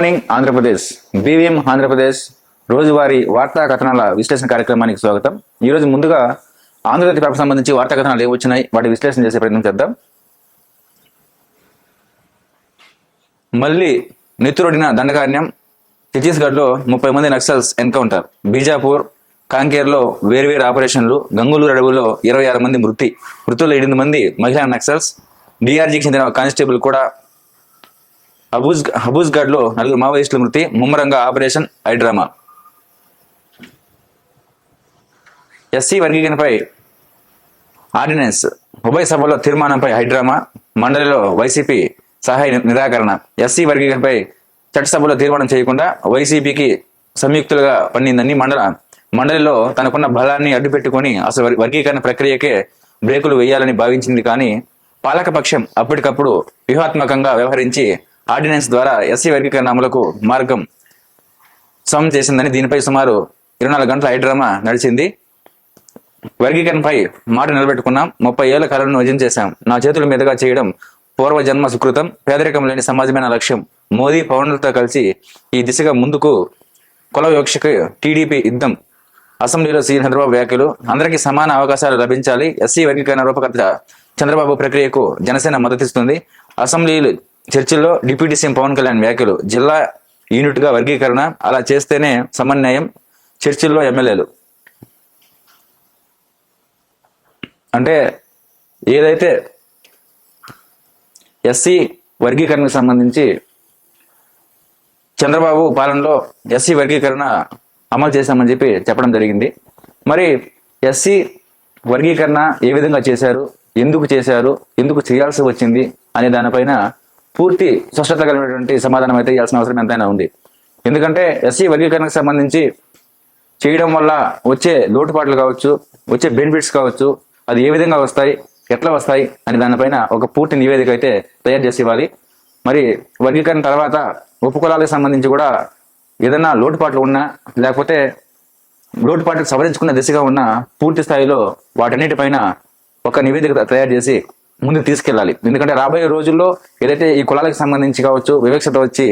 Morning Andhra Pradesh. BVM Andhra Pradesh. రోజువారీ వార్తా కథనాల విశ్లేషణ కార్యక్రమానికి స్వాగతం. ఈ రోజు ముందుగా ఆంధ్రజ్యోతి పేపర్ సంబంధించి వార్తా కథనాలు ఏమి వచ్చినాయి వాటి విశ్లేషణ చేసే ప్రయత్నం చేద్దాం. మళ్ళీ నెత్తురొడిన దండకారణ్యం ఛత్తీస్గఢ్లో ముప్పై మంది నక్సల్స్ ఎన్కౌంటర్. బీజాపూర్ కాంకేర్లో వేర్వేరు ఆపరేషన్లు గంగులూరు అడవుల్లో ఇరవై ఆరు మంది మృతి మృతుల్లో ఎనిమిది మంది మహిళా నక్సల్స్. డిఆర్జీకి చెందిన కానిస్టేబుల్ కూడా హబూజ్ హబూజ్గఢ్లో నలుగురు మావోయిస్టుల మృతి ముమ్మరంగా ఆపరేషన్ హైడ్రామా. ఎస్సీ వర్గీకరణపై ఆర్డినెన్స్. ఉభయ సభలో తీర్మానంపై హైడ్రామా మండలిలో వైసీపీ సహాయ నిరాకరణ. ఎస్సీ వర్గీకరణపై చట్టసభలో తీర్మానం చేయకుండా వైసీపీకి సంయుక్తులుగా పండిందని మండల మండలిలో తనకున్న బలాన్ని అడ్డుపెట్టుకుని అసలు వర్గీకరణ ప్రక్రియకే బ్రేకులు వేయాలని భావించింది కానీ పాలకపక్షం అప్పటికప్పుడు వ్యూహాత్మకంగా వ్యవహరించి ఆర్డినెన్స్ ద్వారా ఎస్సీ వర్గీకరణ అమలుకు మార్గం సమ్ చేసిందని దీనిపై సుమారు ఇరవై నాలుగు గంటల హైడ్రామా నడిచింది. వర్గీకరణపై మాట నిలబెట్టుకున్నాం. ముప్పై ఏళ్ళ కాలంలో నిజం చేశాం. నా చేతుల మీదుగా చేయడం పూర్వజన్మ సుకృతం పేదరికం లేని సమాజమైన లక్ష్యం. మోదీ పవన్లతో కలిసి ఈ దిశగా ముందుకు కుల వివక్షకు టీడీపీ యుద్ధం. అసెంబ్లీలో సీఎం చంద్రబాబు వ్యాఖ్యలు. అందరికీ సమాన అవకాశాలు లభించాలి. ఎస్సీ వర్గీకరణ రూపకర్త చంద్రబాబు ప్రక్రియకు జనసేన మద్దతిస్తుంది. అసెంబ్లీలు చర్చిల్లో డిప్యూటీ సీఎం పవన్ కళ్యాణ్ వ్యాఖ్యలు జిల్లా యూనిట్గా వర్గీకరణ అలా చేస్తేనే సమన్వయం చర్చిల్లో ఎమ్మెల్యేలు. అంటే ఏదైతే ఎస్సీ వర్గీకరణకు సంబంధించి చంద్రబాబు పాలనలో ఎస్సీ వర్గీకరణ అమలు చేశామని చెప్పి చెప్పడం జరిగింది. మరి ఎస్సీ వర్గీకరణ ఏ విధంగా చేశారు ఎందుకు చేశారు ఎందుకు చేయాల్సి వచ్చింది అనే దానిపైన పూర్తి స్పష్టత కలిగినటువంటి సమాధానం అయితే ఇవ్వాల్సిన అవసరం ఎంతైనా ఉంది. ఎందుకంటే ఎస్సీ వర్గీకరణకు సంబంధించి చేయడం వల్ల వచ్చే లోటుపాట్లు కావచ్చు వచ్చే బెనిఫిట్స్ కావచ్చు అది ఏ విధంగా వస్తాయి ఎట్లా వస్తాయి అని దానిపైన ఒక పూర్తి నివేదిక అయితే తయారు చేసి ఇవ్వాలి. మరి వర్గీకరణ తర్వాత ఉపకులాలకు సంబంధించి కూడా ఏదైనా లోటుపాట్లు ఉన్నా లేకపోతే లోటుపాట్లు సవరించుకున్న దిశగా ఉన్న పూర్తి స్థాయిలో వాటన్నిటిపైన ఒక నివేదిక తయారు చేసి ముందు తీసుకెళ్ళాలి. ఎందుకంటే రాబోయే రోజుల్లో ఏదైతే ఈ కులాలకు సంబంధించి కావచ్చు వివక్షత వచ్చి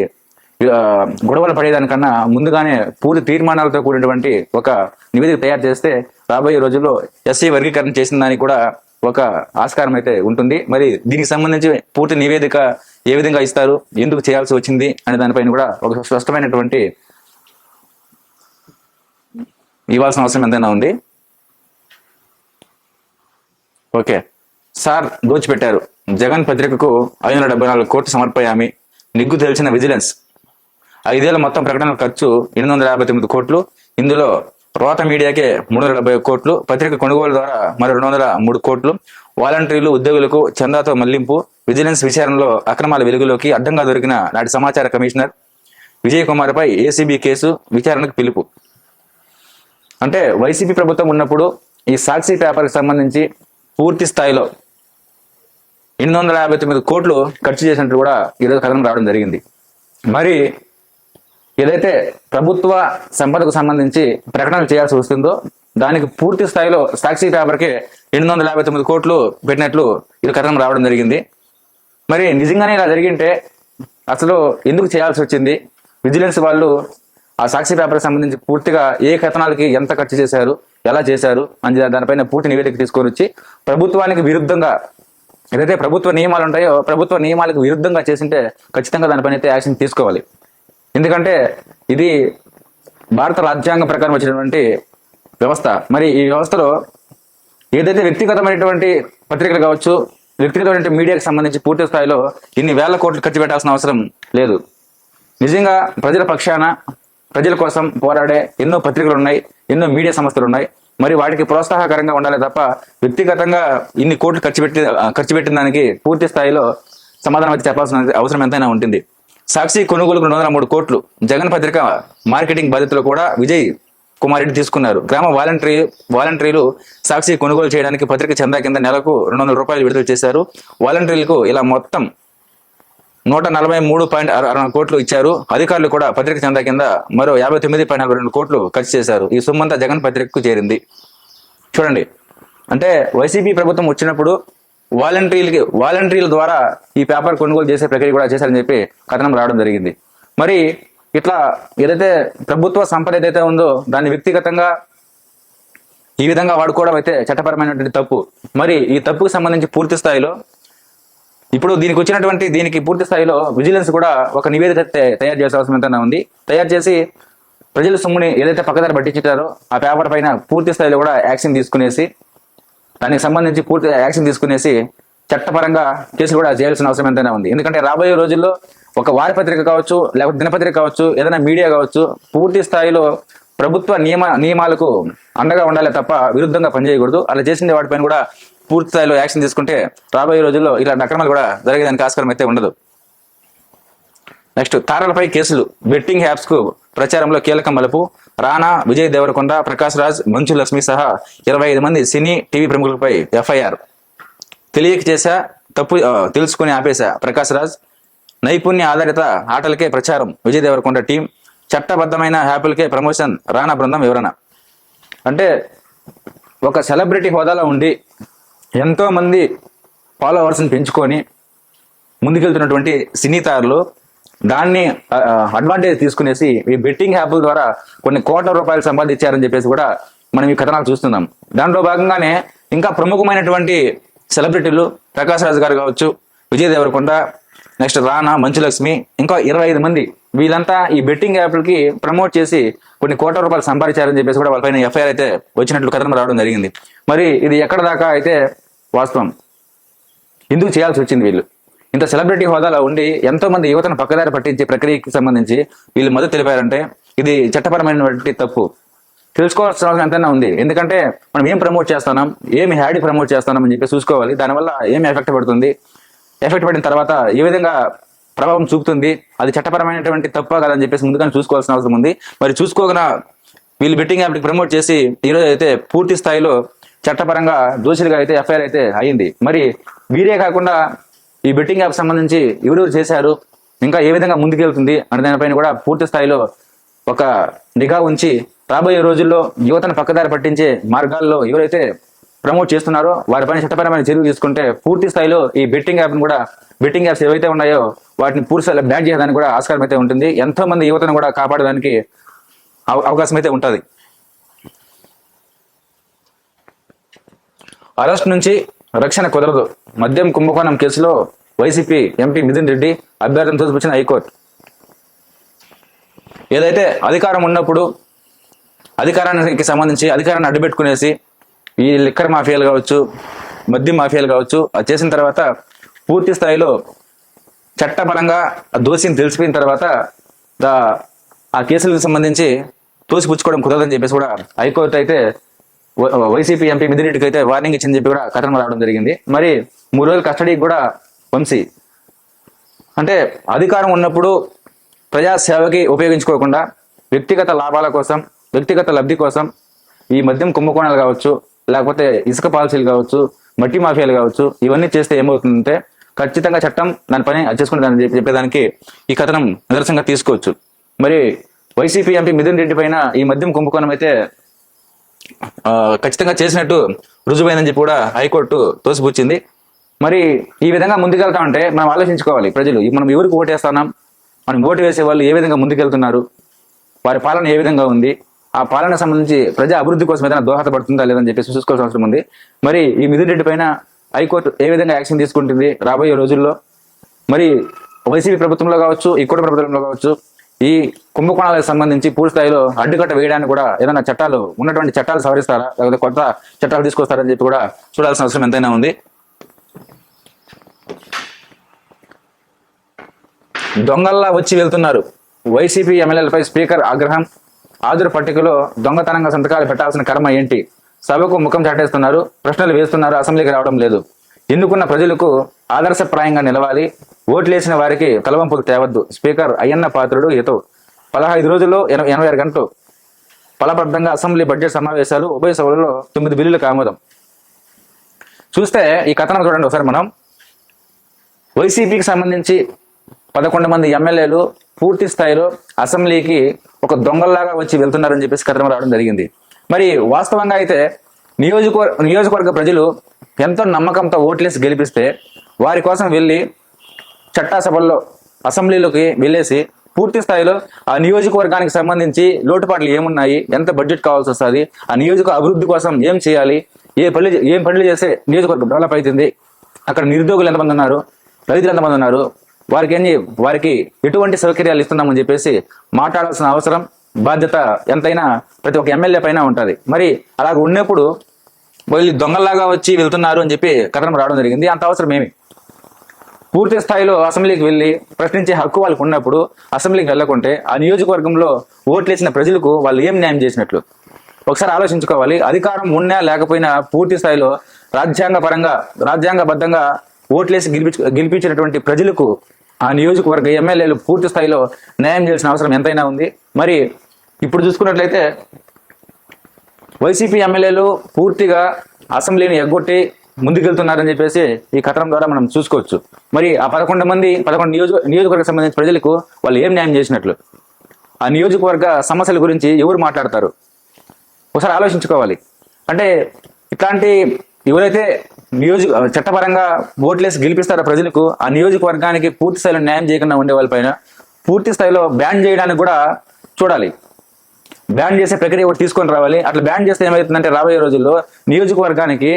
గొడవలు పడేదానికన్నా ముందుగానే పూర్తి తీర్మానాలతో కూడినటువంటి ఒక నివేదిక తయారు చేస్తే రాబోయే రోజుల్లో ఎస్సీ వర్గీకరణ చేసిన దానికి కూడా ఒక ఆస్కారం అయితే ఉంటుంది. మరి దీనికి సంబంధించి పూర్తి నివేదిక ఏ విధంగా ఇస్తారు ఎందుకు చేయాల్సి వచ్చింది అనే దానిపైన కూడా ఒక స్పష్టమైనటువంటి ఇవ్వాల్సిన అవసరం ఎంతైనా ఉంది. ఓకే. సార్ దోచిపెట్టారు. జగన్ పత్రికకు ఐదు వందల డెబ్బై నాలుగు కోట్లు సమర్పయామి. నిగ్గు తెలిసిన విజిలెన్స్. ఐదేళ్ళ మొత్తం ప్రకటనల ఖర్చు ఎనిమిది వందల యాభై తొమ్మిది కోట్లు. ఇందులో రోత మీడియాకే మూడు వందల డెబ్బై కోట్లు. పత్రిక కొనుగోలు ద్వారా మరో రెండు వందల మూడు కోట్లు. వాలంటీర్లు ఉద్యోగులకు చందాతో మళ్ళింపు. విజిలెన్స్ విచారణలో అక్రమాల వెలుగులోకి అడ్డంగా దొరికిన నాటి సమాచార కమిషనర్ విజయ్ కుమార్ పై ఏసీబీ కేసు విచారణకు పిలుపు. అంటే వైసీపీ ప్రభుత్వం ఉన్నప్పుడు ఈ సాక్షి పేపర్కి సంబంధించి పూర్తి స్థాయిలో ఎనిమిది వందల యాభై తొమ్మిది కోట్లు ఖర్చు చేసినట్టు కూడా ఈరోజు కథనం రావడం జరిగింది. మరి ఏదైతే ప్రభుత్వ సంపదకు సంబంధించి ప్రకటనలు చేయాల్సి వస్తుందో దానికి పూర్తి స్థాయిలో సాక్షి పేపర్కి ఎనిమిది వందల యాభై తొమ్మిది కోట్లు పెట్టినట్లు ఇది కథనం రావడం జరిగింది. మరి నిజంగానే ఇలా జరిగింటే అసలు ఎందుకు చేయాల్సి వచ్చింది? విజిలెన్స్ వాళ్ళు ఆ సాక్షి పేపర్కి సంబంధించి పూర్తిగా ఏ కథనాలకి ఎంత ఖర్చు చేశారు ఎలా చేశారు అని దానిపైన పూర్తి నివేదిక తీసుకొని వచ్చి ప్రభుత్వానికి విరుద్ధంగా ఏదైతే ప్రభుత్వ నియమాలు ఉంటాయో ప్రభుత్వ నియమాలకు విరుద్ధంగా చేసింటే ఖచ్చితంగా దానిపైన అయితే యాక్షన్ తీసుకోవాలి. ఎందుకంటే ఇది భారత రాజ్యాంగం ప్రకారం వచ్చినటువంటి వ్యవస్థ. మరి ఈ వ్యవస్థలో ఏదైతే వ్యక్తిగతమైనటువంటి పత్రికలు కావచ్చు వ్యక్తిగతమైన మీడియాకి సంబంధించి పూర్తి స్థాయిలో ఇన్ని వేల కోట్లు ఖర్చు పెట్టాల్సిన అవసరం లేదు. నిజంగా ప్రజల పక్షాన ప్రజల కోసం పోరాడే ఎన్నో పత్రికలు ఉన్నాయి ఎన్నో మీడియా సంస్థలు ఉన్నాయి మరి వాటికి ప్రోత్సాహకరంగా ఉండాలి తప్ప వ్యక్తిగతంగా ఇన్ని కోట్లు ఖర్చు పెట్టి ఖర్చు పెట్టిన దానికి పూర్తి స్థాయిలో సమాధానం అయితే చెప్పాల్సిన అవసరం ఎంతైనా ఉంటుంది. సాక్షి కొనుగోలుకు రెండు వందల మూడు కోట్లు. జగన్ పత్రిక మార్కెటింగ్ బాధ్యతలు కూడా విజయ్ కుమార్ రెడ్డి తీసుకున్నారు. గ్రామ వాలంటరీ వాలంటరీలు సాక్షి కొనుగోలు చేయడానికి పత్రిక చందా కింద నెలకు రెండు వందల రూపాయలు విడుదల చేశారు. వాలంటరీలకు ఇలా మొత్తం నూట నలభై మూడు పాయింట్ అరవై కోట్లు ఇచ్చారు. అధికారులు కూడా పత్రిక చందా కింద మరో యాభై తొమ్మిది పాయింట్ నలభై రెండు కోట్లు ఖర్చు చేశారు. ఈ సొమ్మంతా జగన్ పత్రికకు చేరింది. చూడండి. అంటే వైసీపీ ప్రభుత్వం వచ్చినప్పుడు వాలంటీర్లకి వాలంటీర్ల ద్వారా ఈ పేపర్ కొనుగోలు చేసే ప్రక్రియ కూడా చేశారని చెప్పి కథనం రావడం జరిగింది. మరి ఇట్లా ఏదైతే ప్రభుత్వ సంపద ఏదైతే ఉందో దాన్ని వ్యక్తిగతంగా ఈ విధంగా వాడుకోవడం అయితే చట్టపరమైనటువంటి తప్పు. మరి ఈ తప్పుకు సంబంధించి పూర్తి స్థాయిలో ఇప్పుడు దీనికి వచ్చినటువంటి దీనికి పూర్తి స్థాయిలో విజిలెన్స్ కూడా ఒక నివేదిక తయారు చేసే అవసరం ఉంది. తయారు చేసి ప్రజల సొమ్ముని ఏదైతే పక్కదారి పట్టించారో ఆ పేపర్ పైన పూర్తి స్థాయిలో కూడా యాక్షన్ తీసుకునేసి దానికి సంబంధించి పూర్తి యాక్షన్ తీసుకునేసి చట్టపరంగా కేసులు కూడా చేయాల్సిన అవసరం ఎంతైనా ఉంది. ఎందుకంటే రాబోయే రోజుల్లో ఒక వారపత్రిక కావచ్చు లేకపోతే దినపత్రిక కావచ్చు ఏదైనా మీడియా కావచ్చు పూర్తి స్థాయిలో ప్రభుత్వ నియమ నియమాలకు అండగా ఉండాలి తప్ప విరుద్ధంగా పనిచేయకూడదు. అలా చేసిన వాటిపైన కూడా పూర్తి స్థాయిలో యాక్షన్ తీసుకుంటే రాబోయే రోజుల్లో ఇలాంటి అక్రమాలు కూడా జరిగేదానికి ఆస్కారం అయితే ఉండదు. నెక్స్ట్ తారలపై కేసులు. బెట్టింగ్ యాప్స్కు ప్రచారంలో కీలక మలుపు. రానా విజయ్ దేవరకొండ ప్రకాష్ రాజ్ మంచు లక్ష్మి సహా ఇరవై ఐదు మంది సినీ టీవీ ప్రముఖులపై ఎఫ్ఐఆర్. తెలియక చేశా తప్పు తెలుసుకుని ఆపేశా ప్రకాష్ రాజ్. నైపుణ్య ఆధారిత ఆటలకే ప్రచారం. విజయ్ దేవరకొండ టీం. చట్టబద్ధమైన యాప్లకే ప్రమోషన్. రానా బృందం వివరణ. అంటే ఒక సెలబ్రిటీ హోదాలో ఉండి ఎంతోమంది ఫాలోవర్స్ని పెంచుకొని ముందుకెళ్తున్నటువంటి సినీతారులు దాన్ని అడ్వాంటేజ్ తీసుకునేసి ఈ బెట్టింగ్ యాప్ల ద్వారా కొన్ని కోట్ల రూపాయలు సంపాదించారని చెప్పేసి కూడా మనం ఈ కథనాలు చూస్తున్నాం. దాంట్లో భాగంగానే ఇంకా ప్రముఖమైనటువంటి సెలబ్రిటీలు ప్రకాష్ రాజు గారు కావచ్చు విజయ్ దేవరకొండ నెక్స్ట్ రానా మంచులక్ష్మి ఇంకా ఇరవై ఐదు మంది. వీళ్ళంతా ఈ బెట్టింగ్ యాప్లకి ప్రమోట్ చేసి కొన్ని కోట్ల రూపాయలు సంపాదించారని చెప్పేసి కూడా వాళ్ళపైన ఎఫ్ఐఆర్ అయితే వచ్చినట్లు కథనం రావడం జరిగింది. మరి ఇది ఎక్కడ దాకా అయితే వాస్తవం? ఎందుకు చేయాల్సి వచ్చింది వీళ్ళు? ఇంత సెలబ్రిటీ హోదాలో ఉండి ఎంతో మంది యువతను పక్కదారి పట్టించే ప్రక్రియకి సంబంధించి వీళ్ళు మద్దతు తెలిపారంటే ఇది చట్టపరమైనటువంటి తప్పు. తెలుసుకోవాల్సిన అవసరం ఎంతైనా ఉంది. ఎందుకంటే మనం ఏం ప్రమోట్ చేస్తున్నాం? ఏమి హ్యాడీ ప్రమోట్ చేస్తున్నాం అని చెప్పి చూసుకోవాలి. దానివల్ల ఏమి ఎఫెక్ట్ పడుతుంది? ఎఫెక్ట్ పడిన తర్వాత ఏ విధంగా ప్రభావం చూపుతుంది అది చట్టపరమైనటువంటి తప్ప కదని చెప్పేసి ముందుగానే చూసుకోవాల్సిన అవసరం ఉంది. మరి చూసుకోకుండా వీళ్ళు బెట్టింగ్ యాప్ని ప్రమోట్ చేసి ఈరోజు అయితే పూర్తి స్థాయిలో చట్టపరంగా దోషులుగా అయితే ఎఫ్ఐఆర్ అయితే అయింది. మరి వీరే కాకుండా ఈ బెట్టింగ్ యాప్ సంబంధించి ఎవరెవరు చేశారు ఇంకా ఏ విధంగా ముందుకెళ్తుంది అనే దానిపైన కూడా పూర్తి స్థాయిలో ఒక నిఘా ఉంచి రాబోయే రోజుల్లో యువతను పక్కదారి పట్టించే మార్గాల్లో ఎవరైతే ప్రమోట్ చేస్తున్నారో వారిపైన చట్టపరమైన చర్యలు తీసుకుంటే పూర్తి స్థాయిలో ఈ బెట్టింగ్ యాప్ను కూడా బెట్టింగ్ యాప్స్ ఏవైతే ఉన్నాయో వాటిని పూర్తి స్థాయిలో బ్యాన్ చేయడానికి కూడా ఆస్కారం అయితే ఉంటుంది. ఎంతో మంది యువతను కూడా కాపాడడానికి అవ- అవకాశం అయితే ఉంటుంది. అరెస్ట్ నుంచి రక్షణ కుదరదు. మద్యం కుంభకోణం కేసులో వైసీపీ ఎంపీ మిథున్ రెడ్డి అభ్యర్థం తోసిపుచ్చిన హైకోర్టు. ఏదైతే అధికారం ఉన్నప్పుడు అధికారానికి సంబంధించి అధికారాన్ని అడ్డుపెట్టుకునేసి ఈ లిక్కర్ మాఫియాలు కావచ్చు మద్యం మాఫియాలు కావచ్చు అది చేసిన తర్వాత పూర్తి స్థాయిలో చట్టపరంగా ఆ దోషిని తెలిసిపోయిన తర్వాత దా ఆ కేసులకు సంబంధించి తోసిపుచ్చుకోవడం కుదరదని చెప్పేసి కూడా హైకోర్టు అయితే వైసీపీ ఎంపీ మిదిరెడ్డికి అయితే వార్నింగ్ ఇచ్చింది చెప్పి కూడా కథనం రావడం జరిగింది. మరి మూడు రోజుల కస్టడీకి కూడా వంశీ. అంటే అధికారం ఉన్నప్పుడు ప్రజాసేవకి ఉపయోగించుకోకుండా వ్యక్తిగత లాభాల కోసం వ్యక్తిగత లబ్ధి కోసం ఈ మద్యం కుంభకోణాలు కావచ్చు లేకపోతే ఇసుక పాలసీలు కావచ్చు మట్టి మాఫియాలు కావచ్చు ఇవన్నీ చేస్తే ఏమవుతుందంటే ఖచ్చితంగా చట్టం దాని పని చేసుకుంటుందని దాన్ని చెప్పి- చెప్పేదానికి ఈ కథనం నిదర్శనంగా తీసుకోవచ్చు. మరి వైసీపీ ఎంపీ మిథున్ రెడ్డి పైన ఈ మద్యం కుంభకోణం అయితే ఖచ్చితంగా చేసినట్టు రుజువైందని చెప్పి కూడా హైకోర్టు తోసిపుచ్చింది. మరి ఈ విధంగా ముందుకెళ్తా ఉంటే మనం ఆలోచించుకోవాలి ప్రజలు. మనం ఎవరికి ఓటేస్తున్నాం? మనం ఓటు వేసే వాళ్ళు ఏ విధంగా ముందుకెళ్తున్నారు? వారి పాలన ఏ విధంగా ఉంది? ఆ పాలన సంబంధించి ప్రజా అభివృద్ధి కోసం ఏదైనా దోహదపడుతుందా లేదని చెప్పేసి చూసుకోవాల్సిన అవసరం ఉంది. మరి ఈ మిథున్ రెడ్డి పైన హైకోర్టు ఏ విధంగా యాక్షన్ తీసుకుంటుంది రాబోయే రోజుల్లో? మరి వైసీపీ ప్రభుత్వంలో కావచ్చు ఈ కూడా ప్రభుత్వంలో కావచ్చు ఈ కుంభకోణాలకు సంబంధించి పూర్తి స్థాయిలో అడ్డుకట్ట వేయడానికి కూడా ఏదైనా చట్టాలు ఉన్నటువంటి చట్టాలు సవరిస్తారా? లేకపోతే కొత్త చట్టాలు తీసుకొస్తారని చెప్పి కూడా చూడాల్సిన అవసరం ఎంతైనా ఉంది. దొంగల్లా వచ్చి వెళ్తున్నారు. వైసీపీ ఎమ్మెల్యేలపై స్పీకర్ ఆగ్రహం ఆదురు పట్టికలో దొంగతనంగా సంతకాలు పెట్టాల్సిన కర్మ ఏంటి? సభకు ముఖం చాటేస్తున్నారు ప్రశ్నలు వేస్తున్నారు అసెంబ్లీకి రావడం లేదు. ఎన్నుకున్న ప్రజలకు ఆదర్శప్రాయంగా నిలవాలి? ఓట్లేసిన వారికి కలవంపులు తేవద్దు. స్పీకర్ అయ్యన్న పాత్రుడు హితో పదహైదు రోజుల్లో ఎనభై ఎనభై ఆరు గంటలు ఫలబద్ధంగా అసెంబ్లీ బడ్జెట్ సమావేశాలు ఉభయ సభలలో తొమ్మిది బిల్లులకు ఆమోదం. చూస్తే ఈ కథనం చూడండి ఒకసారి మనం. వైసీపీకి సంబంధించి పదకొండు మంది ఎమ్మెల్యేలు పూర్తి స్థాయిలో అసెంబ్లీకి ఒక దొంగల్లాగా వచ్చి వెళ్తున్నారని చెప్పేసి కథనం రావడం జరిగింది. మరి వాస్తవంగా అయితే నియోజకవర్గ నియోజకవర్గ ప్రజలు ఎంతో నమ్మకంతో ఓట్లేసి గెలిపిస్తే వారి కోసం వెళ్ళి చట్టాసభల్లో అసెంబ్లీలోకి వెళ్ళేసి పూర్తి స్థాయిలో ఆ నియోజకవర్గానికి సంబంధించి లోటుపాట్లు ఏమున్నాయి ఎంత బడ్జెట్ కావాల్సి వస్తుంది ఆ నియోజక అభివృద్ధి కోసం ఏం చేయాలి ఏ పనులు ఏం పనులు చేస్తే నియోజకవర్గం డెవలప్ అవుతుంది అక్కడ నిరుద్యోగులు ఎంతమంది ఉన్నారు రైతులు ఎంతమంది ఉన్నారు వారికి ఏం వారికి ఎటువంటి సౌకర్యాలు ఇస్తున్నామని చెప్పేసి మాట్లాడాల్సిన అవసరం బాధ్యత ఎంతైనా ప్రతి ఒక్క ఎమ్మెల్యే పైన ఉంటుంది. మరి అలాగ ఉన్నప్పుడు వీళ్ళు దొంగల్లాగా వచ్చి వెళ్తున్నారు అని చెప్పి కథనం రావడం జరిగింది. అంత అవసరం ఏమి? పూర్తి స్థాయిలో అసెంబ్లీకి వెళ్ళి ప్రశ్నించే హక్కు వాళ్ళకు ఉన్నప్పుడు అసెంబ్లీకి వెళ్ళకుంటే ఆ నియోజకవర్గంలో ఓట్లేసిన ప్రజలకు వాళ్ళు ఏం న్యాయం చేసినట్లు? ఒకసారి ఆలోచించుకోవాలి. అధికారం ఉన్నా లేకపోయినా పూర్తి స్థాయిలో రాజ్యాంగ పరంగా రాజ్యాంగబద్ధంగా ఓట్లేసి గెలిపించు గెలిపించినటువంటి ప్రజలకు ఆ నియోజకవర్గ ఎమ్మెల్యేలు పూర్తి స్థాయిలో న్యాయం చేయాల్సిన అవసరం ఎంతైనా ఉంది. మరి ఇప్పుడు చూసుకున్నట్లయితే వైసీపీ ఎమ్మెల్యేలు పూర్తిగా అసెంబ్లీని ఎగ్గొట్టి ముందుకెళ్తున్నారని చెప్పేసి ఈ కథనం ద్వారా మనం చూసుకోవచ్చు. మరి ఆ పదకొండు మంది పదకొండు నియోజక నియోజకవర్గం సంబంధించిన ప్రజలకు వాళ్ళు ఏం న్యాయం చేసినట్లు? ఆ నియోజకవర్గ సమస్యల గురించి ఎవరు మాట్లాడతారు? ఒకసారి ఆలోచించుకోవాలి. అంటే ఇట్లాంటి ఎవరైతే నియోజక చట్టపరంగా ఓట్లేసి గెలిపిస్తారు ప్రజలకు? ఆ నియోజకవర్గానికి పూర్తి స్థాయిలో న్యాయం చేయకుండా ఉండే వాళ్ళపైన పూర్తి స్థాయిలో బ్యాన్ చేయడానికి కూడా చూడాలి. బ్యాన్ చేసే ప్రక్రియ కూడా తీసుకొని రావాలి. అట్లా బ్యాన్ చేస్తే ఏమవుతుందంటే రాబోయే రోజుల్లో నియోజకవర్గానికి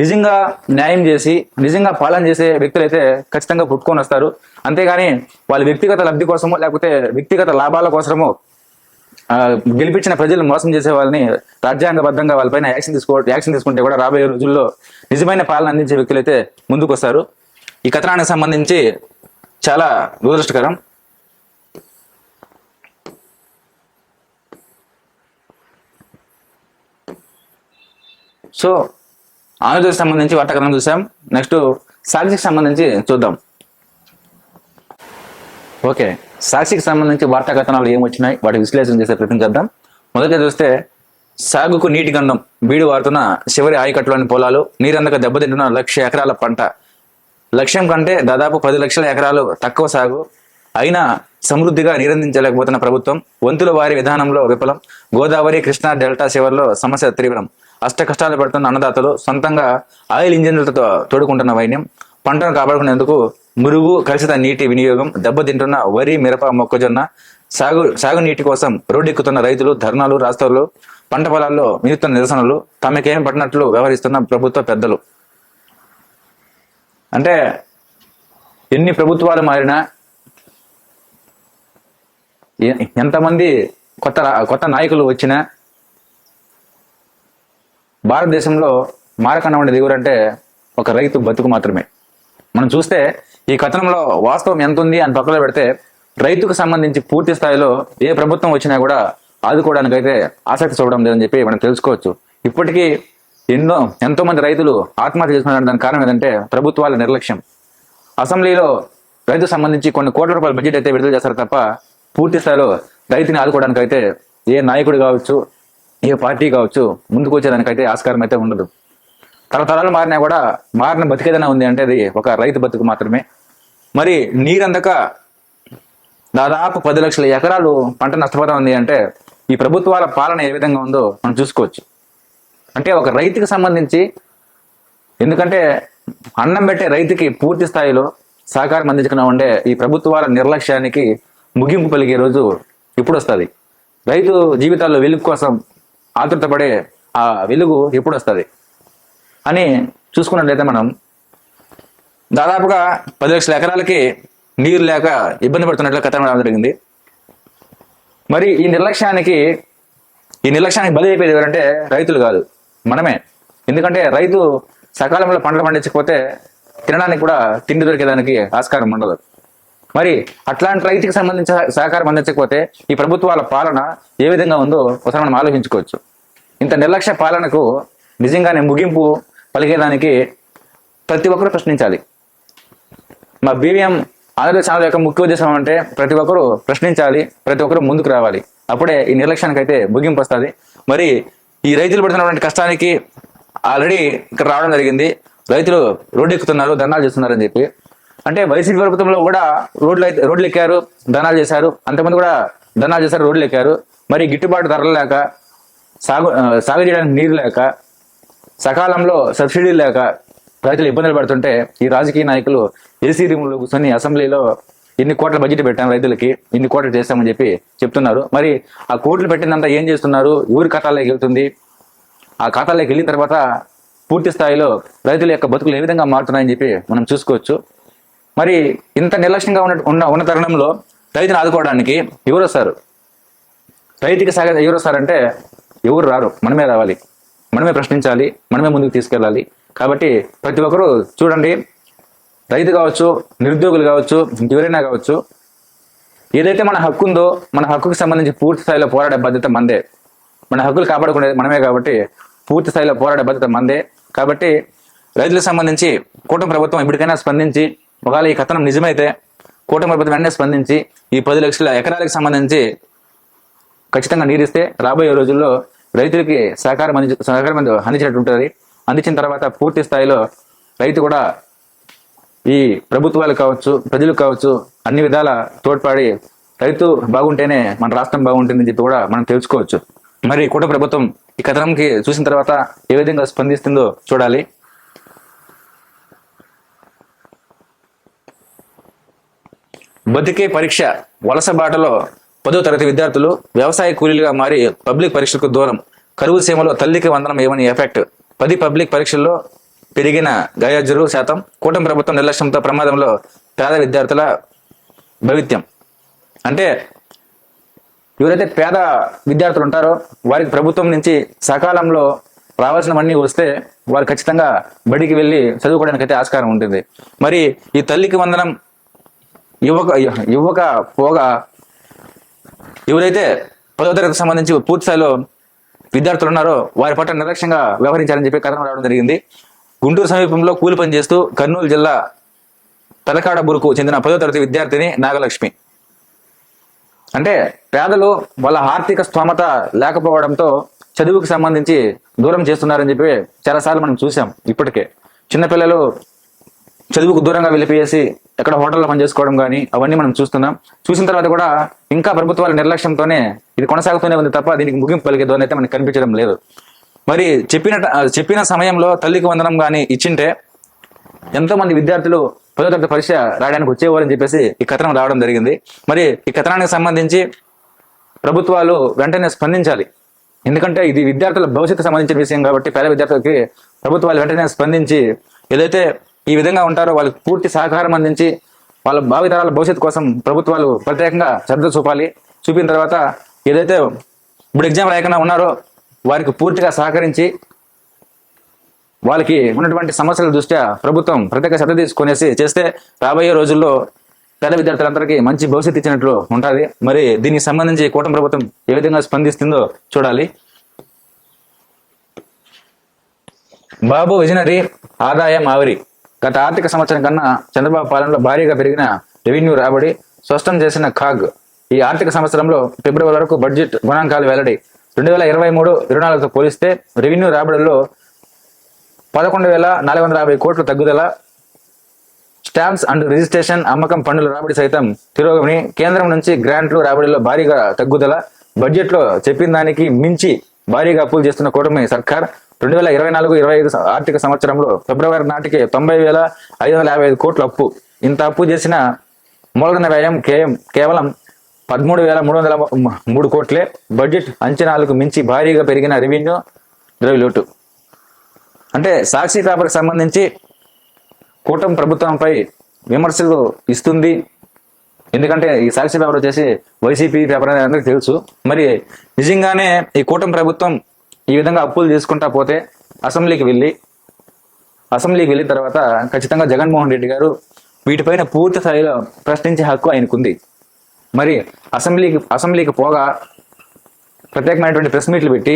నిజంగా న్యాయం చేసి నిజంగా పాలన చేసే వ్యక్తులు అయితే ఖచ్చితంగా పుట్టుకొని వస్తారు. అంతేగాని వాళ్ళ వ్యక్తిగత లబ్ధి కోసమో లేకపోతే వ్యక్తిగత లాభాల కోసమో గెలిపించిన ప్రజలు మోసం చేసే వాళ్ళని రాజ్యాంగబద్ధంగా వాళ్ళపైన యాక్షన్ తీసుకో యాక్షన్ తీసుకుంటే కూడా రాబోయే రోజుల్లో నిజమైన పాలన అందించే వ్యక్తులు అయితే ముందుకు వస్తారు ఈ కథనానికి సంబంధించి చాలా దురదృష్టకరం. సో ఆంధ్రప్రదేశ్ సంబంధించి వార్తాకరణం చూసాం. నెక్స్ట్ సాక్షికి సంబంధించి చూద్దాం. ఓకే. సాక్షికి సంబంధించి వార్తా కథనాలు ఏమొచ్చినాయి వాటి విశ్లేషణ చేసే ప్రయత్నం చేద్దాం. మొదట చూస్తే సాగుకు నీటి గంధం బీడు వారుతున్న చివరి ఆయకట్టులోని పొలాలు నీరందక దెబ్బతింటున్న లక్ష ఎకరాల పంట. లక్ష్యం కంటే దాదాపు పది లక్షల ఎకరాలు తక్కువ సాగు. అయినా సమృద్ధిగా నీరందించలేకపోతున్న ప్రభుత్వం వంతుల వారి విధానంలో విఫలం. గోదావరి కృష్ణా డెల్టా శివర్లో సమస్య తీవ్రం. అష్ట కష్టాలు పడుతున్న అన్నదాతలు సొంతంగా ఆయిల్ ఇంజిన్లతో తోడుకుంటున్న వైన్యం. పంటను కాపాడుకునేందుకు మురుగు కలుషిత నీటి వినియోగం దెబ్బతింటున్న వరి మిరప మొక్కజొన్న సాగు సాగునీటి కోసం రోడ్డెక్కుతున్న రైతులు ధర్నాలు రాస్తాలు పంట పొలాల్లో వినూత్న నిరసనలు తమకేం పడినట్లు వ్యవహరిస్తున్న ప్రభుత్వ పెద్దలు. అంటే ఎన్ని ప్రభుత్వాలు మారినా ఎంతమంది కొత్త కొత్త నాయకులు వచ్చినా భారతదేశంలో మారకన్నా ఉండేది ఎవరంటే ఒక రైతు బతుకు మాత్రమే. మనం చూస్తే ఈ కథనంలో వాస్తవం ఎంత ఉంది అని పక్కన పెడితే రైతుకు సంబంధించి పూర్తి స్థాయిలో ఏ ప్రభుత్వం వచ్చినా కూడా ఆదుకోవడానికి అయితే ఆసక్తి చూడడం లేదని చెప్పి మనం తెలుసుకోవచ్చు. ఇప్పటికీ ఎన్నో ఎంతో మంది రైతులు ఆత్మహత్య చేసుకున్నారు దానికి కారణం ఏంటంటే ప్రభుత్వాల నిర్లక్ష్యం. అసెంబ్లీలో రైతు సంబంధించి కొన్ని కోట్ల రూపాయల బడ్జెట్ అయితే విడుదల చేస్తారు తప్ప పూర్తి స్థాయిలో రైతుని ఆదుకోవడానికి అయితే ఏ నాయకుడు కావచ్చు ఏ పార్టీ కావచ్చు ముందుకు వచ్చేదానికైతే ఆస్కారం అయితే ఉండదు. తరతరాలు మారినా కూడా మారిన బతికేదైనా ఉంది అంటే అది ఒక రైతు బతుకు మాత్రమే. మరి నీరందక దాదాపు పది లక్షల ఎకరాలు పంట నష్టపోతా ఉంది అంటే ఈ ప్రభుత్వాల పాలన ఏ విధంగా ఉందో మనం చూసుకోవచ్చు. అంటే ఒక రైతుకి సంబంధించి ఎందుకంటే అన్నం పెట్టే రైతుకి పూర్తి స్థాయిలో సహకారం అందించకుండా ఉండే ఈ ప్రభుత్వాల నిర్లక్ష్యానికి ముగింపు పలికే రోజు ఇప్పుడు వస్తుంది రైతు జీవితాల్లో వెలుగు కోసం ఆతృతపడే ఆ వెలుగు ఎప్పుడు వస్తుంది అని చూసుకున్నట్లయితే మనం దాదాపుగా పది లక్షల ఎకరాలకి నీరు లేక ఇబ్బంది పడుతున్నట్లు కథనం రావడం జరిగింది. మరి ఈ నిర్లక్ష్యానికి ఈ నిర్లక్ష్యానికి బలి అయిపోయేది ఎవరంటే రైతులు కాదు మనమే. ఎందుకంటే రైతు సకాలంలో పంటలు పండించకపోతే తినడానికి కూడా తిండి దొరికేదానికి ఆస్కారం ఉండదు. మరి అట్లాంటి రైతుకి సంబంధించిన సహకారం అందించకపోతే ఈ ప్రభుత్వాల పాలన ఏ విధంగా ఉందో ఒకసారి మనం ఆలోచించుకోవచ్చు. ఇంత నిర్లక్ష్య పాలనకు నిజంగానే ముగింపు పలికేదానికి ప్రతి ఒక్కరూ ప్రశ్నించాలి. మా బీవీఎం ఆంధ్రప్రదేశ్ ఛానల్ యొక్క ముఖ్య ఉద్దేశం అంటే ప్రతి ఒక్కరూ ప్రశ్నించాలి ప్రతి ఒక్కరూ ముందుకు రావాలి. అప్పుడే ఈ నిర్లక్ష్యానికి అయితే ముగింపు వస్తుంది. మరి ఈ రైతులు పడుతున్నటువంటి కష్టానికి ఆల్రెడీ ఇక్కడ రావడం జరిగింది. రైతులు రోడ్డు ఎక్కుతున్నారు ధర్నాలు చేస్తున్నారని చెప్పి. అంటే వైసీపీ ప్రభుత్వంలో కూడా రోడ్లు అయితే రోడ్లు ఎక్కారు ధర్నాలు చేశారు. అంతమంది కూడా ధర్నాలు చేశారు రోడ్లు ఎక్కారు. మరి గిట్టుబాటు ధరలు లేక సాగు సాగు చేయడానికి నీరు లేక సకాలంలో సబ్సిడీ లేక రైతులు ఇబ్బందులు పడుతుంటే ఈ రాజకీయ నాయకులు ఏసీ రూమ్లో కూర్చొని అసెంబ్లీలో ఇన్ని కోట్ల బడ్జెట్ పెట్టాం రైతులకి ఇన్ని కోట్లు చేస్తామని చెప్పి చెప్తున్నారు. మరి ఆ కోట్లు పెట్టినంత ఏం చేస్తున్నారు? ఎవరి ఖాతాలోకి వెళ్తుంది? ఆ ఖాతాలోకి వెళ్ళిన తర్వాత పూర్తి స్థాయిలో రైతుల యొక్క బతుకులు ఏ విధంగా మారుతున్నాయని చెప్పి మనం చూసుకోవచ్చు. మరి ఇంత నిర్లక్ష్యంగా ఉన్న ఉన్న ఉన్న తరుణంలో రైతుని ఆదుకోవడానికి ఎవరు వస్తారు? రైతుకి సాగ ఎవరు వస్తారంటే ఎవరు రారు? మనమే రావాలి. మనమే ప్రశ్నించాలి మనమే ముందుకు తీసుకెళ్ళాలి. కాబట్టి ప్రతి ఒక్కరూ చూడండి రైతు కావచ్చు నిరుద్యోగులు కావచ్చు ఎవరైనా కావచ్చు ఏదైతే మన హక్కు ఉందో మన హక్కుకు సంబంధించి పూర్తి స్థాయిలో పోరాడే బాధ్యత మందే. మన హక్కులు కాపాడుకునేది మనమే కాబట్టి పూర్తి స్థాయిలో పోరాడే బాధ్యత మందే. కాబట్టి రైతులకు సంబంధించి కూటమి ప్రభుత్వం ఇప్పటికైనా స్పందించి ఒకవేళ ఈ కథనం నిజమైతే కూటమి ప్రభుత్వం వెంటనే స్పందించి ఈ పది లక్షల ఎకరాలకు సంబంధించి ఖచ్చితంగా నీరిస్తే రాబోయే రోజుల్లో రైతులకి సహకారం అంది సహకారం అంది- అందించినట్టు ఉంటుంది అందించిన తర్వాత పూర్తి స్థాయిలో రైతు కూడా ఈ ప్రభుత్వాలు కావచ్చు ప్రజలు కావచ్చు అన్ని విధాల తోడ్పడి రైతు బాగుంటేనే మన రాష్ట్రం బాగుంటుందని చెప్పి కూడా మనం తెలుసుకోవచ్చు. మరి కూడా ప్రభుత్వం ఈ కథనంకి చూసిన తర్వాత ఏ విధంగా స్పందిస్తుందో చూడాలి. బతికే పరీక్ష వలస బాటలో పదో తరగతి విద్యార్థులు వ్యవసాయ కూలీలుగా మారి పబ్లిక్ పరీక్షలకు దూరం. కరువు సీమలో తల్లికి వందనం ఏమని ఎఫెక్ట్. పది పబ్లిక్ పరీక్షల్లో పెరిగిన గయాజరు శాతం కూటమి ప్రభుత్వం నిర్లక్ష్యంతో ప్రమాదంలో పేద విద్యార్థుల భవిత్యం. అంటే ఎవరైతే పేద విద్యార్థులు ఉంటారో వారికి ప్రభుత్వం నుంచి సకాలంలో రావాల్సినవన్నీ వస్తే వారు ఖచ్చితంగా బడికి వెళ్ళి చదువుకోవడానికి అయితే ఆస్కారం ఉంటుంది. మరి ఈ తల్లికి వందనం యువక యువక పోగా ఎవరైతే పదో తరగతికి సంబంధించి పూర్తి స్థాయిలో విద్యార్థులు ఉన్నారో వారి పట్ల నిర్లక్ష్యంగా వ్యవహరించాలని చెప్పి కథనం రావడం జరిగింది. గుంటూరు సమీపంలో కూలి పని చేస్తూ కర్నూలు జిల్లా తలకాడ బురుకు చెందిన పదో తరగతి విద్యార్థిని నాగలక్ష్మి. అంటే పేదలు వాళ్ళ ఆర్థిక స్తోమత లేకపోవడంతో చదువుకు సంబంధించి దూరం చేస్తున్నారని చెప్పి చాలాసార్లు మనం చూసాం ఇప్పటికే. చిన్నపిల్లలు చదువుకు దూరంగా వెళ్ళిపోయేసి ఎక్కడ హోటల్లో పనిచేసుకోవడం కానీ అవన్నీ మనం చూస్తున్నాం. చూసిన తర్వాత కూడా ఇంకా ప్రభుత్వాల నిర్లక్ష్యంతోనే ఇది కొనసాగుతూనే ఉంది తప్ప దీనికి ముగింపు పలికే ధోరణి అయితే మనకు కనిపించడం లేదు. మరి చెప్పిన చెప్పిన సమయంలో తల్లికి వందనం కానీ ఇచ్చింటే ఎంతో మంది విద్యార్థులు పదో తరగతి పరీక్ష రాయడానికి వచ్చేవారని చెప్పేసి ఈ కథనం రావడం జరిగింది. మరి ఈ కథనానికి సంబంధించి ప్రభుత్వాలు వెంటనే స్పందించాలి. ఎందుకంటే ఇది విద్యార్థుల భవిష్యత్తు సంబంధించిన విషయం కాబట్టి పేద విద్యార్థులకి ప్రభుత్వాలు వెంటనే స్పందించి ఏదైతే ఈ విధంగా ఉంటారో వాళ్ళకి పూర్తి సహకారం అందించి వాళ్ళ భావితరాల భవిష్యత్తు కోసం ప్రభుత్వాలు ప్రత్యేకంగా శ్రద్ధ చూపాలి. చూపిన తర్వాత ఏదైతే ఇప్పుడు ఎగ్జామ్ రాయకుండా ఉన్నారో వారికి పూర్తిగా సహకరించి వాళ్ళకి ఉన్నటువంటి సమస్యల దృష్ట్యా ప్రభుత్వం ప్రత్యేక శ్రద్ధ తీసుకునేసి చేస్తే రాబోయే రోజుల్లో పేద విద్యార్థులందరికీ మంచి భవిష్యత్తు ఇచ్చినట్లు ఉంటుంది. మరి దీనికి సంబంధించి కూటమి ప్రభుత్వం ఏ విధంగా స్పందిస్తుందో చూడాలి. బాబు విజనరీ ఆదాయం ఆవిరి. గత ఆర్థిక సంవత్సరం కన్నా చంద్రబాబు పాలనలో భారీగా పెరిగిన రెవెన్యూ రాబడి స్పష్టం చేసిన ఖాగ్ ఈ ఆర్థిక సంవత్సరంలో ఫిబ్రవరి వరకు బడ్జెట్ గణాంకాలు వెల్లడి. రెండు వేల ఇరవై మూడు ఇరవై నాలుగుతో పోలిస్తే రెవెన్యూ రాబడిలో పదకొండు వేల నాలుగు వందల యాభై కోట్ల తగ్గుదల స్టాంప్స్ అండ్ రిజిస్ట్రేషన్ అమ్మకం పన్నుల రాబడి సైతం తిరోగమని కేంద్రం నుంచి గ్రాంట్లు రాబడిలో భారీగా తగ్గుదల బడ్జెట్లో చెప్పిన దానికి మించి భారీగా అప్పులు చేస్తున్న కూటమి సర్కార్ రెండు వేల ఇరవై నాలుగు ఇరవై ఐదు ఆర్థిక సంవత్సరంలో ఫిబ్రవరి నాటికి తొంభై వేల ఐదు వందల యాభై ఐదు కోట్ల అప్పు. ఇంత అప్పు చేసిన మూలధన వ్యయం కేవలం పదమూడు వేల మూడు వందల మూడు కోట్లే. బడ్జెట్ అంచనాలకు మించి భారీగా పెరిగిన రెవెన్యూ ద్రవ్య లోటు అంటే సాక్షి పేపర్కి సంబంధించి కూటమి ప్రభుత్వంపై విమర్శలు ఇస్తుంది. ఎందుకంటే ఈ సాక్షి పేపర్ వచ్చేసి వైసీపీ పేపర్ అనేది అందరికీ తెలుసు. మరి నిజంగానే ఈ కూటమి ప్రభుత్వం ఈ విధంగా అప్పులు తీసుకుంటా పోతే అసెంబ్లీకి వెళ్ళి అసెంబ్లీకి వెళ్ళిన తర్వాత ఖచ్చితంగా జగన్మోహన్ రెడ్డి గారు వీటిపైన పూర్తి స్థాయిలో ప్రశ్నించే హక్కు ఆయనకుంది. మరి అసెంబ్లీకి అసెంబ్లీకి పోగా ప్రత్యేకమైనటువంటి ప్రెస్ మీట్లు పెట్టి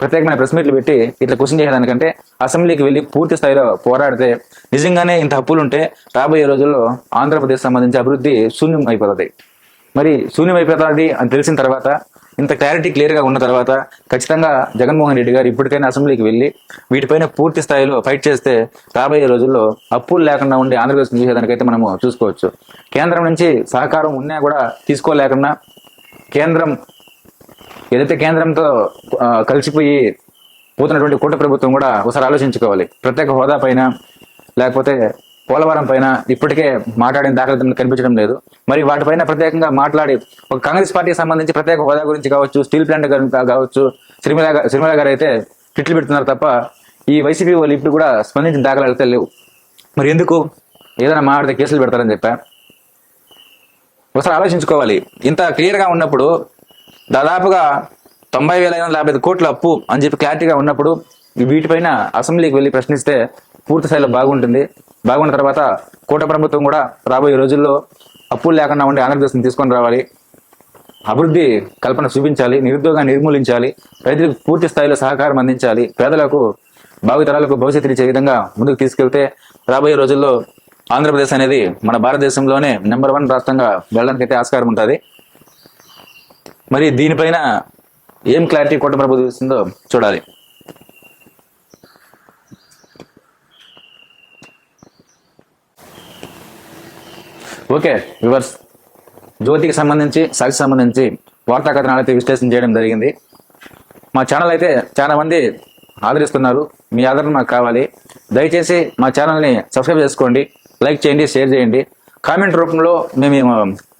ప్రత్యేకమైన ప్రెస్ మీట్లు పెట్టి ఇట్లా క్వశ్చన్ చేసేదానికంటే అసెంబ్లీకి వెళ్ళి పూర్తి స్థాయిలో పోరాడితే నిజంగానే ఇంత హప్పులు ఉంటే రాబోయే రోజుల్లో ఆంధ్రప్రదేశ్ సంబంధించి అభివృద్ధి శూన్యం అయిపోతుంది మరి శూన్యం అయిపోతుంది అని తెలిసిన తర్వాత ఇంత క్లారిటీ క్లియర్గా ఉన్న తర్వాత ఖచ్చితంగా జగన్మోహన్ రెడ్డి గారు ఇప్పటికైనా అసెంబ్లీకి వెళ్ళి వీటిపైన పూర్తి స్థాయిలో ఫైట్ చేస్తే రాబోయే రోజుల్లో అప్పులు లేకుండా ఉండే ఆంధ్రప్రదేశ్ చూసేదానికైతే మనము చూసుకోవచ్చు. కేంద్రం నుంచి సహకారం ఉన్నా కూడా తీసుకోలేకుండా కేంద్రం ఏదైతే కేంద్రంతో కలిసిపోయి పోతున్నటువంటి కూట ప్రభుత్వం కూడా ఒకసారి ఆలోచించుకోవాలి. ప్రత్యేక హోదా పైన లేకపోతే పోలవరం పైన ఇప్పటికే మాట్లాడిన దాఖలు కనిపించడం లేదు. మరి వాటిపైన ప్రత్యేకంగా మాట్లాడి ఒక కాంగ్రెస్ పార్టీకి సంబంధించి ప్రత్యేక హోదా గురించి కావచ్చు స్టీల్ ప్లాంట్ కావచ్చు సిరిమల గా- సిరిమల గారు అయితే తిట్లు పెడుతున్నారు తప్ప ఈ వైసీపీ వాళ్ళు ఇప్పుడు కూడా స్పందించిన దాఖలు అయితే లేవు. మరి ఎందుకు? ఏదైనా మాట్లాడితే కేసులు పెడతారని చెప్పా. ఒకసారి ఆలోచించుకోవాలి. ఇంత క్లియర్గా ఉన్నప్పుడు దాదాపుగా తొంభై వేల ఐదు వందల యాభై ఐదు కోట్ల అప్పు అని చెప్పి క్లారిటీగా ఉన్నప్పుడు వీటిపైన అసెంబ్లీకి వెళ్ళి ప్రశ్నిస్తే పూర్తి స్థాయిలో బాగుంటుంది. బాగున్న తర్వాత కూట ప్రభుత్వం కూడా రాబోయే రోజుల్లో అప్పులు లేకుండా ఉండే ఆంధ్రప్రదేశ్ని తీసుకొని రావాలి. అభివృద్ధి కల్పన చూపించాలి నిరుద్యోగాన్ని నిర్మూలించాలి రైతులకు పూర్తి స్థాయిలో సహకారం అందించాలి పేదలకు భావితరాలకు భవిష్యత్తు ఇచ్చే విధంగా ముందుకు తీసుకెళ్తే రాబోయే రోజుల్లో ఆంధ్రప్రదేశ్ అనేది మన భారతదేశంలోనే నెంబర్ వన్ రాష్ట్రంగా వెళ్ళడానికి అయితే ఆస్కారం ఉంటుంది. మరి దీనిపైన ఏం క్లారిటీ కూట ప్రభుత్వం ఇస్తుందో చూడాలి. ఓకే వివర్స్ జ్యోతికి సంబంధించి సాక్షి సంబంధించి వార్తా కథనాలు అయితే విశ్లేషణ చేయడం జరిగింది. మా ఛానల్ అయితే చాలా మంది ఆదరిస్తున్నారు. మీ ఆదరణ మాకు కావాలి. దయచేసి మా ఛానల్ని సబ్స్క్రైబ్ చేసుకోండి లైక్ చేయండి షేర్ చేయండి. కామెంట్ రూపంలో మేము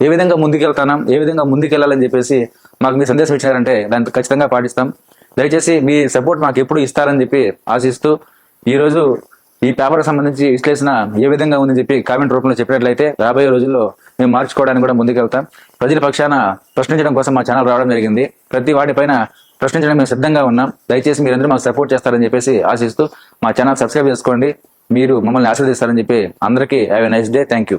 ఏ విధంగా ముందుకెళ్తున్నాం ఏ విధంగా ముందుకెళ్ళాలని చెప్పేసి మాకు మీ సందేశం ఇచ్చారంటే దాన్ని ఖచ్చితంగా పాటిస్తాం. దయచేసి మీ సపోర్ట్ మాకు ఎప్పుడు ఇస్తారని చెప్పి ఆశిస్తూ ఈరోజు ఈ పేపర్ సంబంధించి విశ్లేషణ ఏ విధంగా ఉందని చెప్పి కామెంట్ రూపంలో చెప్పినట్లయితే రాబోయే రోజుల్లో మేము మార్చుకోవడానికి కూడా ముందుకెళ్తాం. ప్రజల పక్షాన ప్రశ్నించడం కోసం మా ఛానల్ రావడం జరిగింది. ప్రతి వాటిపైన ప్రశ్నించడం మేము సిద్ధంగా ఉన్నాం. దయచేసి మీరందరూ మాకు సపోర్ట్ చేస్తారని చెప్పేసి ఆశిస్తూ మా ఛానల్ సబ్స్క్రైబ్ చేసుకోండి. మీరు మమ్మల్ని ఆశీర్వదిస్తారని చెప్పి అందరికీ have a nice day. Thank you